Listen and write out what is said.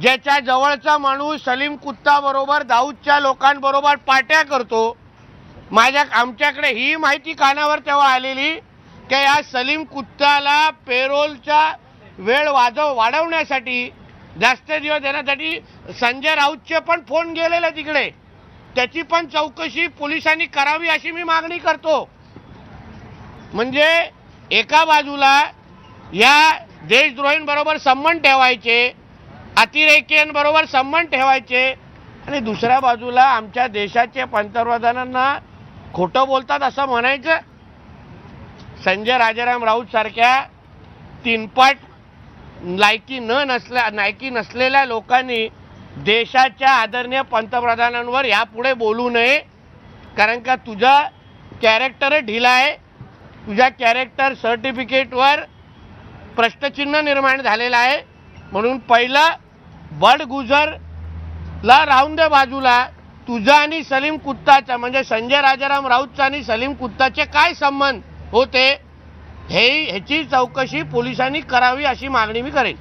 ज्याच्या जवळचा माणूस सलीम कुत्ता बरोबर दाऊदच्या लोकांबरोबर पाट्या करतो माझ्या आमच्याकडे ही माहिती कानावर तेव्हा आलेली की या सलीम कुत्ताला पेरोलचा वेळ वाजव वाढवण्यासाठी जास्त दिवस देण्यासाठी संजय राऊतचे पण फोन गेलेले तिकडे. त्याची पण चौकशी पोलिसांनी करावी अशी मी मागणी करतो. म्हणजे एका बाजूला या देशद्रोहींबरोबर संबंध ठेवायचे अतिरेक्यांबरोबर संबंध ठेवायचे. आणि दुसऱ्या बाजूला आमच्या देशाचे पंतप्रधानांना खोटं बोलतात असं म्हणायचं. संजय राजाराम राऊत सारख्या तीनपाट लायकी न नसल्या लायकी नसलेल्या लोकांनी देशाच्या आदरणीय पंतप्रधानांवर यापुढे बोलू नये. कारण का तुझा कॅरेक्टर ढिला आहे. तुझ्या कॅरेक्टर सर्टिफिकेटवर प्रश्नचिन्ह निर्माण झालेलं आहे. म्हणून पहिलं बडगुजरला राहून दे बाजूला. तुझा आणि सलीम कुत्ताचा म्हणजे संजय राजाराम राऊतचा आणि सलीम कुत्ताचे काय संबंध होते? हे ह्याची चौकशी पोलिसांनी करावी अशी मागणी मी करेन.